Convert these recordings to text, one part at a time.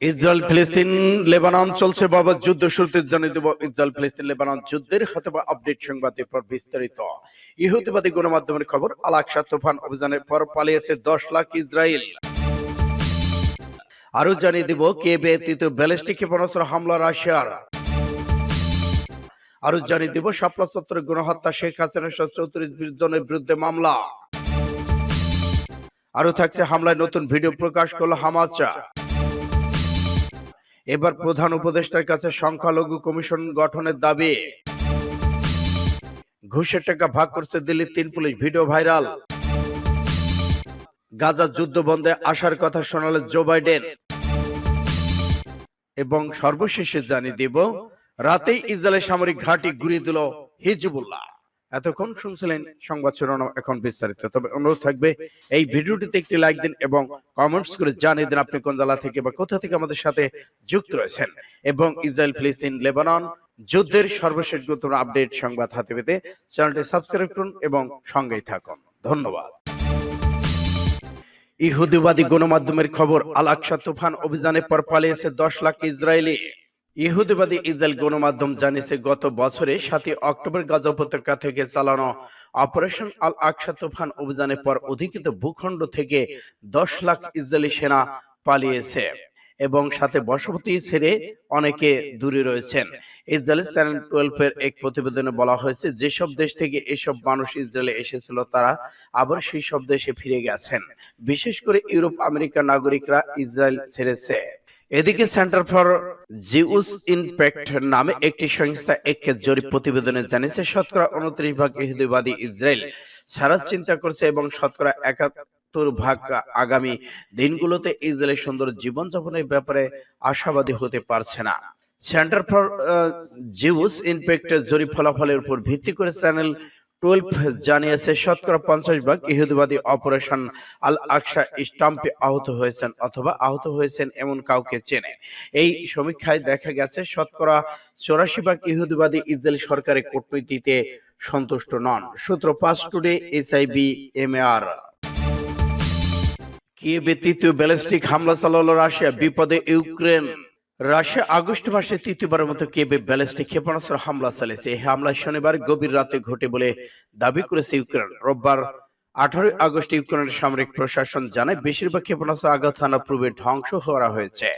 Israel, ফিলিস্তিন, Lebanon চলছে। বাবা, যুদ্ধ শুরুতে জানিয়ে দেব, ইসরায়েল, ফিলিস্তিন, লেবানন যুদ্ধের হতে আপডেট সংবাদ এরপর বিস্তারিত। ইহুদিবাদী গণমাধ্যমের খবর আল আকসা তুফান অভিযানের পর পালিয়েছে দশ লাখ ইসরায়েল। আরও জানিয়ে দেব কে বে তৃতীয় ব্যালিস্টিক ক্ষেপণাস্ত্র হামলা রাশিয়ার। আরও জানিয়ে দেব, শাপলা চত্বরে গণহত্যা, শেখ হাসিনা চৌত্রিশ জনের বিরুদ্ধে মামলা। আরও থাকছে হামলায় নতুন ভিডিও প্রকাশ করল হামাচা এবার প্রধান উপদেষ্টার কাছে সংখ্যালঘু কমিশন গঠনের দাবি। ঘুষের টাকা ভাগ করছে দিল্লির তিন পুলিশ, ভিডিও ভাইরাল। গাজা যুদ্ধ বন্ধে আসার কথা শোনালে জো বাইডেন। এবং সর্বশেষে জানিয়ে দিব, রাতেই ইসরায়েলের সামরিক ঘাঁটি ঘুরিয়ে দিল হিজবুল্লাহ। এতক্ষণ শুনছিলেন সংবাদ শিরোনাম এখন বিস্তারিত। তবে অনুরোধ থাকবে এই ভিডিওটিতে একটি লাইক দিন এবং কমেন্টস করে জানিয়ে দিন আপনি কোন জেলা থেকে বা কোথা থেকে আমাদের সাথে যুক্ত রয়েছেন। এবং ইসরায়েল ফিলিস্তিন লেবানন যুদ্ধের সর্বশেষ গুরুত্বপূর্ণ আপডেট সংবাদ হাতে পেতে চ্যানেলটি সাবস্ক্রাইব করুন এবং সঙ্গেই থাকুন। ধন্যবাদ। ইহুদিবাদী গণমাধ্যমের খবর আল আকসা তুফান অভিযানের পর পালিয়েছে দশ লাখ ইসরায়েলি। ইহুদিবাদী ইসরায়েল গণমাধ্যম জানিয়েছে, গত বছরে সাতই অক্টোবর গাজা উপত্যকা থেকে চালানো অপারেশন আল আকসা তুফান অভিযানের পর অধিকৃত ভূখণ্ড থেকে দশ লাখ ইসরায়েলি সেনা পালিয়েছে এবং সাথে বসতি ছেড়ে অনেকে দূরে রয়েছেন। ইসরায়েল চ্যানেল টুয়েলভ এর এক প্রতিবেদনে বলা হয়েছে, যেসব দেশ থেকে এসব মানুষ ইসরায়েলে এসেছিল, তারা আবার সেই সব দেশে ফিরে গেছেন। বিশেষ করে ইউরোপ আমেরিকার নাগরিকরা ইসরায়েল ছেড়েছে। এদিকে সেন্টার ফর জিউস ইনপ্যাক্ট নামে একটি সংস্থা এক জরিপ প্রতিবেদনে জানিয়েছে শতকরা উনত্রিশ ভাগ ইহুদিবাদী ইসরায়েল। সারা চিন্তা করছে এবং শতকরা একাত্তর ভাগ আগামী দিনগুলোতে ইসরায়েলের সুন্দর জীবনযাপনের ব্যাপারে আশাবাদী হতে পারছে না। সেন্টার ফর জিউস ইনপেক্টের জরিপ ফলাফলের উপর ভিত্তি করে চ্যানেল টুয়েলভ জানিয়েছে, শতকরা পঞ্চাশ ভাগ ইহুদিবাদী অপারেশন আল আকসা স্টাম্পে আহত হয়েছেন অথবা আহত হয়েছেন এমন কাউকে চেনে। এই সমীক্ষায় দেখা গেছে, শতকরা চৌরাশি ভাগ ইহুদিবাদী ইসরায়েল সরকারের কূটনীতিতে সন্তুষ্ট নন। সূত্র পাঁচ টুডে এসআইবি এমএআর কিয়েভে তৃতীয় ব্যালিস্টিক হামলা চালালো রাশিয়া। বিপদে ইউক্রেন। রাশিয়া আগস্ট মাসে তৃতীয়বারের মতো কিয়েভে ব্যালিস্টিক ক্ষেপণাস্ত্র হামলা চালিয়েছে। এই হামলা শনিবার গভীর রাতে ঘটে বলে দাবি করেছে ইউক্রেন। রোববার আঠারোই আগস্ট ইউক্রেনের সামরিক প্রশাসন জানায়, বেশিরভাগ ক্ষেপণাস্ত্র আঘাত হানা পূর্বে ধ্বংস করা হয়েছে।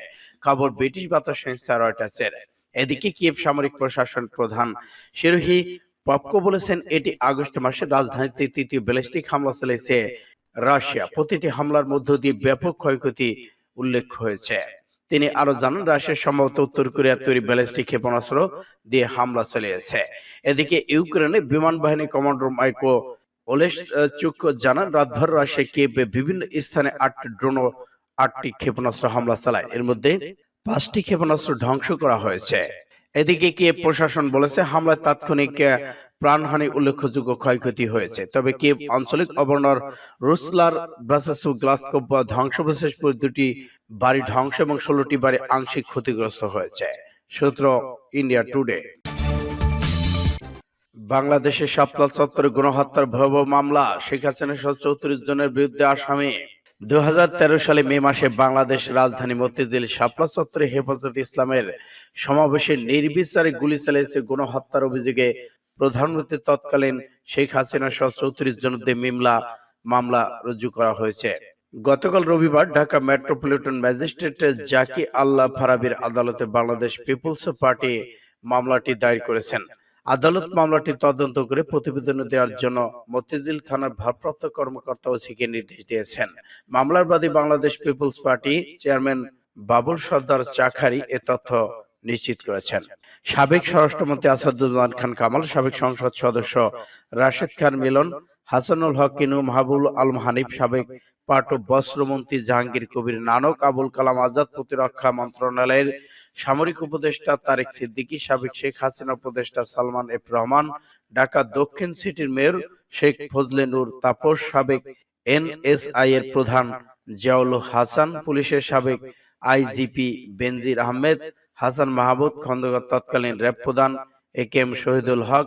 খবর ব্রিটিশ বার্তা সংস্থা রয়টার্সের। এদিকে কিয়েভ সামরিক প্রশাসন প্রধান শিরোহি পপকো বলেছেন, এটি আগস্ট মাসে রাজধানীতে তৃতীয় ব্যালিস্টিক হামলা চালিয়েছে রাশিয়া। প্রতিটি হামলার মধ্য দিয়ে ব্যাপক ক্ষয়ক্ষতি উল্লেখ হয়েছে। তিনি আরও জানান রাশিয়া সম্ভবত উত্তর কোরিয়া তৈরি ব্যালিস্টিক ক্ষেপণাস্ত্র দিয়ে হামলা চালিয়েছে। এদিকে ইউক্রেনে বিমান বাহিনী কমান্ডার মাইকো জানান রাতভর রাশিয়া বিভিন্ন স্থানে আটটি ড্রোন আটটি ক্ষেপণাস্ত্র হামলা চালায়। এর মধ্যে পাঁচটি ক্ষেপণাস্ত্র ধ্বংস করা হয়েছে। এদিকে কিয়েভ প্রশাসন বলেছে, হামলায় তাৎক্ষণিক প্রাণহানি উল্লেখযোগ্য ক্ষয়ক্ষতি হয়েছে। তবে কিয়েভ আঞ্চলিক গভর্নর রুসলার ব্রাসাসু গ্লাসকোপ ধ্বংসবিশেষপুর দুটি বাড়ি ধ্বংস এবং ষোলোটি বাড়ি আংশিক ক্ষতিগ্রস্ত হয়েছে। সূত্র ইন্ডিয়া টুডে। বাংলাদেশের সাপলাল চত্বরে গণহত্যার ভয়াবহ মামলা। শেখ হাসিনা সহ চৌত্রিশ জনের বিরুদ্ধে আসামি। দুই হাজার সালে মে মাসে বাংলাদেশ রাজধানী মতিঝিল শাপলা চত্বরে হেফাজত ইসলামের সমাবেশে নির্বিচারে গুলি চালিয়েছে গণহত্যার অভিযোগে প্রধানমন্ত্রী তৎকালীন শেখ হাসিনা সহ চৌত্রিশ জনদের মিমলা, মামলা রুজু করা হয়েছে। গতকাল রবিবার ঢাকা মেট্রোপলিটন ম্যাজিস্ট্রেট জাকি আল্লাহ ফারাবির আদালতে বাংলাদেশ পিপলস পার্টি মামলাটি দায়ের করেছেন। আদালত মামলাটি তদন্ত করে প্রতিবেদন দেওয়ার জন্য মতিঝিল থানার ভারপ্রাপ্ত কর্মকর্তা ওসিকে নির্দেশ দিয়েছেন। মামলার বাদী Bangladesh people's party chairman Babul Sardar Chakhari এ তথ্য নিশ্চিত করেছেন। সাবেক স্বরাষ্ট্রমন্ত্রী আসাদুজ্জামান খান কামাল সাবেক সংসদ সদস্য রাশেদ খান মিলন হাসানুল হক কিনু মাহবুল আলম হানিফ সাবেক পাট ও বস্ত্রমন্ত্রী জাহাঙ্গীর কবির নানক আবুল কালাম আজাদ প্রতিরক্ষা মন্ত্রণালয়ের সামরিক উপদেষ্টা তারেক সিদ্দিকী সাবেক শেখ হাসিনা উপদেষ্টা সালমান এফ রহমান ঢাকা দক্ষিণ সিটির মেয়র শেখ ফজলে নূর তাপস সাবেক এনএসআই এর প্রধান জিয়াউল হাসান পুলিশের সাবেক আইজিপি বেনজির আহমেদ হাসান মাহমুদ খন্দকার তৎকালীন র্যাব প্রধান, A K M Shahidul Haque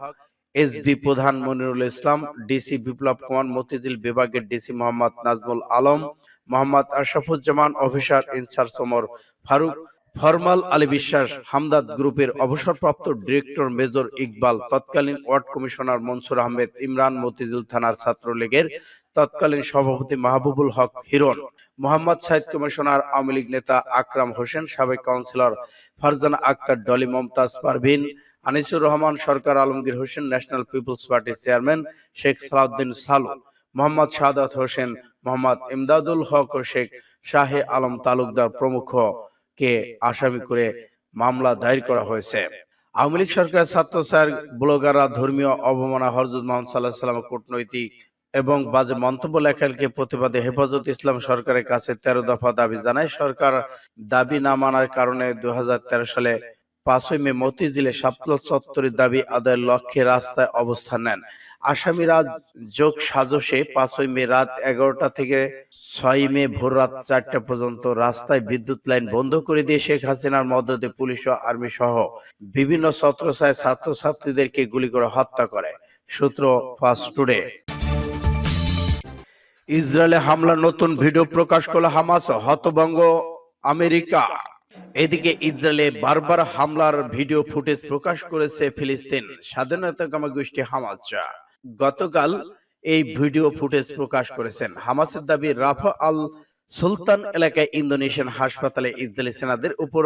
SB প্রধান মনিরুল ইসলাম ডিসি বিপ্লব কুমার মতিদিল বিভাগের DC Mohammad Nazmul Alam, Mohammad Ashrafuzzaman, officer in charge Omar Faruk formal Ali Biswas Hamdard গ্রুপের অবসরপ্রাপ্ত ডিরেক্টর মেজর ইকবাল, তৎকালীন ওয়ার্ড কমিশনার মনসুর আহমেদ, ইমরান মতিঝিল থানার ছাত্রলীগের তৎকালীন সভাপতি মাহবুবুল হক হিরণ, মোহাম্মদ সাইদ কমিশনার আওয়ামী লীগ নেতা আকরাম হোসেন, সাবেক councillor Farzana Akter Dolly Momtaz Parvin, Anisur Rahman Sarkar Alamgir Hossain, national people's পার্টির চেয়ারম্যান শেখ সালাউদ্দিন সালু, মোহাম্মদ সাদাত হোসেন, মোহাম্মদ ইমদাদুল হক ও শেখ শাহে আলম তালুকদার প্রমুখ। কে আসামি করে মামলা দায়ের করা হয়েছে। আওয়ামী লীগ সরকার ছাত্র স্যার ব্লগাররা ধর্মীয় অবমানা হরজত মোহাম্মদ সাল্লাহ সাল্লাম কূটনৈতিক এবং বাজে মন্তব্য লেখালকে প্রতিবাদে হেফাজত ইসলাম সরকারের কাছে তেরো দফা দাবি জানায় সরকার দাবি না মানার কারণে দুই হাজার তেরো সালে পাঁচই মে মতিঝিলে সাপলা চত্বরের দাবি আদায়ের লক্ষ্যে রাস্তায় অবস্থান নেন। আসামিরা যোগ সাজসে পাঁচই মে রাত এগারোটা থেকে ছয় মে ভোর রাত চারটা পর্যন্ত রাস্তায় বিদ্যুৎ লাইন বন্ধ করে দিয়ে শেখ হাসিনার মদতে পুলিশ ও আর্মি সহ বিভিন্ন ছত্রছায় ছাত্রছাত্রীদেরকে গুলি করে হত্যা করে। সূত্র ফার্স্ট টুডে। ইসরায়েলে হামলার নতুন ভিডিও প্রকাশ করল হামাস হতভঙ্গ আমেরিকা। এদিকে ইসরায়েলে বারবার হামলার ভিডিও ফুটেজ প্রকাশ করেছে ফিলিস্তিন, স্বাধীনতাকামী গোষ্ঠী হামাস গতকাল এই ভিডিও ফুটেজ প্রকাশ করেছেন। হামাসের দাবি, রাফা আল সুলতান এলাকায় ইন্দোনেশিয়ান হাসপাতালে ইসরায়েলি সেনাদের উপর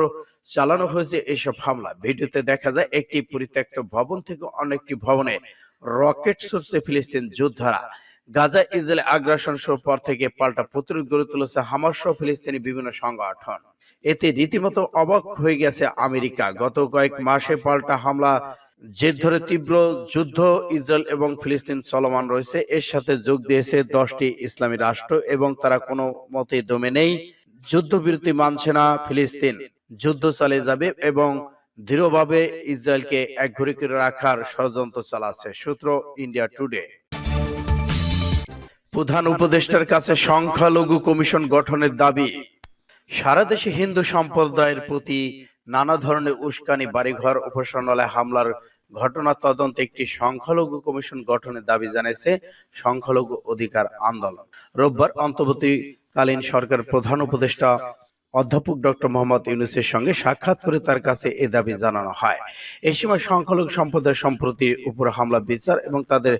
চালানো হয়েছে এসব হামলা। ভিডিওতে দেখা যায়, একটি পরিত্যক্ত ভবন থেকে অনেকটি ভবনে রকেট ছুটছে ফিলিস্তিন যোদ্ধারা। গাজা ইসরায়েল আগ্রাসন শুরুর পর থেকে পাল্টা প্রতিরোধ গড়ে তুলেছে হামাস ফিলিস্তিনি বিভিন্ন সংগঠন। এতে রীতিমতো অবাক হয়ে গেছে আমেরিকা। গত কয়েক মাসে পাল্টা হামলা, জের ধরে তীব্র যুদ্ধ ইসরায়েল এবং ফিলিস্তিন চলমান রয়েছে। এর সাথে যোগ দিয়েছে দশটি ইসলামী রাষ্ট্র এবং তারা কোনো মতে দমে নেই। যুদ্ধবিরতি মানছে না ফিলিস্তিন। যুদ্ধ চালিয়ে যাবে এবং দৃঢ়ভাবে ইসরায়েলকে একঘরে করে রাখার ষড়যন্ত্র চালাচ্ছে, সূত্র ইন্ডিয়া টুডে। প্রধান উপদেষ্টার কাছে সংখ্যালঘু কমিশন গঠনের দাবি, সারা দেশে হিন্দু সম্প্রদায়ের প্রতি নানা ধরনের উস্কানি, বাড়িঘর, উপাসনালয় হামলার ঘটনা তদন্তে একটি সংখ্যালঘু কমিশন গঠনের দাবি জানিয়েছে সংখ্যালঘু অধিকার আন্দোলন। রোববার অন্তর্বর্তীকালীন সরকার প্রধান উপদেষ্টা অধ্যাপক ডক্টর মোহাম্মদ ইউনুসের সঙ্গে সাক্ষাৎ করে তার কাছে এ দাবি জানানো হয়। এই সময় সংখ্যালঘু সম্প্রদায় সম্প্রতির উপর হামলা, বিচার এবং তাদের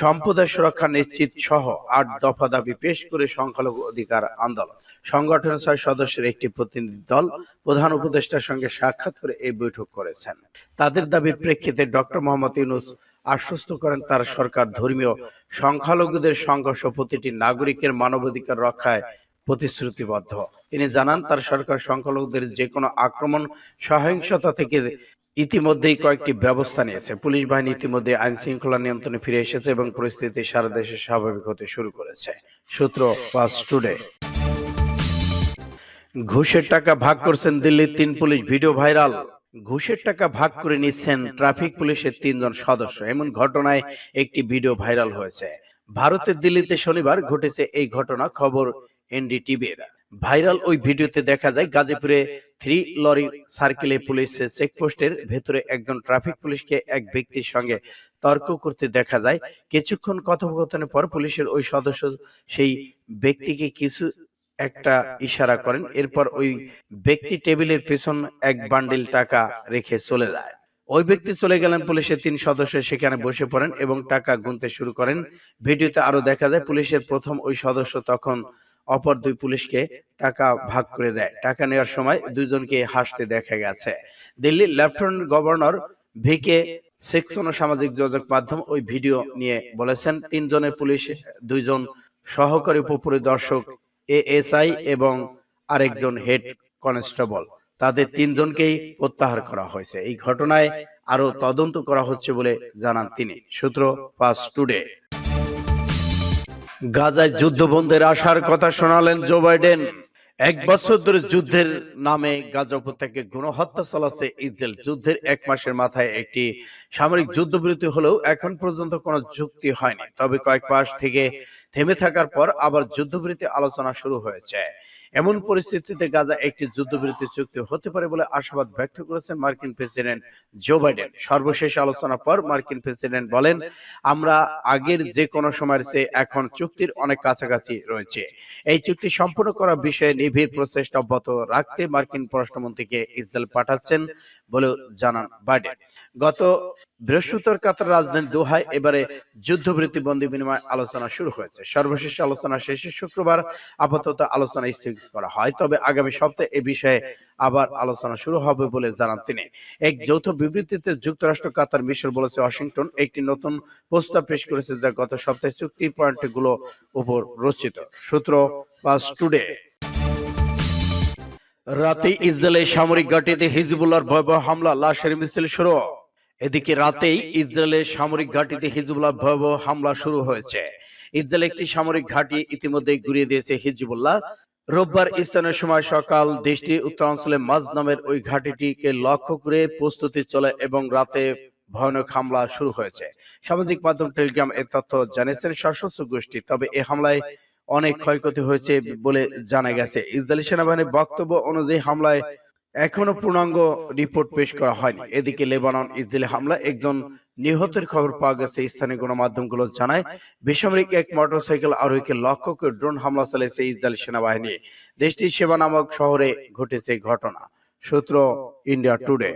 সম্প্রদায় সুরক্ষা নিশ্চিত সহ আট দফা দাবি পেশ করে সংখ্যালঘু অধিকার আন্দোলন। সংগঠনের ছয় সদস্যের একটি প্রতিনিধি দল প্রধান উপদেষ্টার সঙ্গে সাক্ষাৎ করে এই বৈঠক করেছেন। তাদের দাবির প্রেক্ষিতে ডক্টর মোহাম্মদ ইউনুস আশ্বস্ত করেন, তার সরকার ধর্মীয় সংখ্যালঘুদের সংঘর্ষ প্রতিটি নাগরিকের মানবাধিকার রক্ষায় প্রতিশ্রুতিবদ্ধ। তিনি জানান, তার সরকার সংখ্যালঘুদের যে কোনো আক্রমণ সহিংসতা থেকে ইতিমধ্যেই কয়েকটি ব্যবস্থা নিয়েছে। পুলিশ বাহিনী ইতিমধ্যে আইন শৃঙ্খলা নিয়ন্ত্রণে ফিরে এসেছে এবং পরিস্থিতি সারা দেশে স্বাভাবিক হতে শুরু করেছে। সূত্র পাস টুডে। ঘুষের টাকা ভাগ করছেন দিল্লির তিন পুলিশ, ভিডিও ভাইরাল। ঘুষের টাকা ভাগ করে নিচ্ছেন ট্রাফিক পুলিশের তিনজন সদস্য। এমন ঘটনায় একটি ভিডিও ভাইরাল হয়েছে। ভারতের দিল্লিতে শনিবার ঘটেছে এই ঘটনা। খবর এনডিটিভির ভাইরাল ওই ভিডিওতে দেখা যায় গাজীপুরে থ্রি লরি সার্কেলে পুলিশ চেকপোস্টের ভেতরে একজন ট্রাফিক পুলিশকে এক ব্যক্তির সঙ্গে তর্ক করতে দেখা যায়। কিছুক্ষণ কথোপকথনের পর পুলিশের ওই সদস্য সেই ব্যক্তিকে কিছু একটা ইশারা করেন, এরপর ওই ব্যক্তি টেবিলের পেছন এক বান্ডিল টাকা রেখে চলে যায়। ওই ব্যক্তি চলে গেলেন পুলিশের তিন সদস্য সেখানে বসে পড়েন এবং টাকা গুনতে শুরু করেন। ভিডিওতে আরও দেখা যায় পুলিশের প্রথম ওই সদস্য তখন অপর দুই পুলিশকে টাকা ভাগ করে দেয়। টাকা নেওয়ার সময় দুইজনকে হাসতে দেখা গেছে। দিল্লির লেফটেন্যান্ট গভর্নর ভিকে সেকশন সামাজিক যোগাযোগ মাধ্যম ওই ভিডিও নিয়ে বলেছেন, তিনজনের পুলিশ, দুইজন সহকারী উপপরিদর্শক, এএসআই এবং আরেকজন হেড কনস্টেবল। তাদের তিনজনকেই প্রত্যাহার করা হয়েছে। এই ঘটনায় আরও তদন্ত করা হচ্ছে বলে জানান তিনি। সূত্র পাস টুডে। গাজায় যুদ্ধ বন্ধের আশার কথা শোনালেন জো বাইডেন। এক বছর ধরে যুদ্ধের নামে গাজা উপত্যকায় গণহত্যা চালাচ্ছে ইসরায়েল। যুদ্ধের এক মাসের মাথায় একটি সামরিক যুদ্ধবিরতি হলেও এখন পর্যন্ত কোনো যুক্তি হয়নি। তবে কয়েক মাস থেকে থেমে থাকার পর আবার যুদ্ধবিরতি আলোচনা শুরু হয়েছে। এমন পরিস্থিতিতে গাজা একটি যুদ্ধবিরতি চুক্তি হতে পারে বলে আশাবাদ ব্যক্ত করেছেন মার্কিন প্রেসিডেন্ট জো বাইডেন। সর্বশেষ আলোচনার পর মার্কিন প্রেসিডেন্ট বলেন, আমরা আগের যে কোনো সময়ের চেয়ে এখন চুক্তির অনেক কাছাকাছি রয়েছে। এই চুক্তি সম্পূর্ণ করার বিষয়ে নিবিড় প্রচেষ্টা অব্যাহত রাখতে মার্কিন পররাষ্ট্রমন্ত্রীকে ইসরায়েল পাঠাচ্ছেন বলেও জানান বাইডেন। গত বৃহস্পতিবার কাতার রাজধানী দোহায় এবারে যুদ্ধবৃত্তি বন্দী বিনিময় আলোচনা শুরু হয়েছে। সর্বশেষ আলোচনা শেষে শুক্রবার আপাতত আলোচনা স্থগিত করা হয়, তবে আগামী সপ্তাহে এ বিষয়ে আবার আলোচনা শুরু হবে বলে জানান তিনি। এক যৌথ বিবৃতিতে যুক্তরাষ্ট্র কাতার মিশর বলেছে, ওয়াশিংটন একটি নতুন প্রস্তাব পেশ করেছে যা গত সপ্তাহে চুক্তি পয়েন্টগুলো উপর রচিত। সূত্র পাস টুডে। রাতে ইসরায়েলের সামরিক ঘাঁটিতে হিজবুল্লাহর ভয়াবহ হামলা, লাশের মিছিল শুরু। এদিকে রাতেই ইসরায়েলের সামরিক ঘাঁটিতে হিজবুল্লাহ ভয়াবহ হামলা শুরু হয়েছে। ইসরায়েল একটি সামরিক ঘাঁটি ইতিমধ্যে গুড়িয়ে দিয়েছে হিজবুল্লাহ। রোববার স্থানীয় সময় সকাল দেশটির উত্তরাঞ্চলে মাজ নামের ওই ঘাঁটিটিকে লক্ষ্য করে প্রস্তুতি চলে এবং রাতে ভয়ানক হামলা শুরু হয়েছে। সামাজিক মাধ্যম টেলিগ্রাম এ তথ্য জানিয়েছেন সশস্ত্র গোষ্ঠী, তবে এ হামলায় অনেক ক্ষয়ক্ষতি হয়েছে বলে জানা গেছে। ইসরায়েলি সেনাবাহিনীর বক্তব্য অনুযায়ী হামলায় এখনও পূর্ণাঙ্গ রিপোর্ট পেশ করা হয়নি। এদিকে লেবানন ইসরায়েলি হামলা একজন নিহতের খবর পাওয়া গেছে। স্থানীয় গণমাধ্যমগুলো জানায়, বেসামরিক এক মোটরসাইকেল আরোহীকে লক্ষ্য করে ড্রোন হামলা চালিয়েছে ইসরায়েল সেনাবাহিনী। দেশটির সেবা নামক শহরে ঘটেছে ঘটনা। সূত্র ইন্ডিয়া টুডে।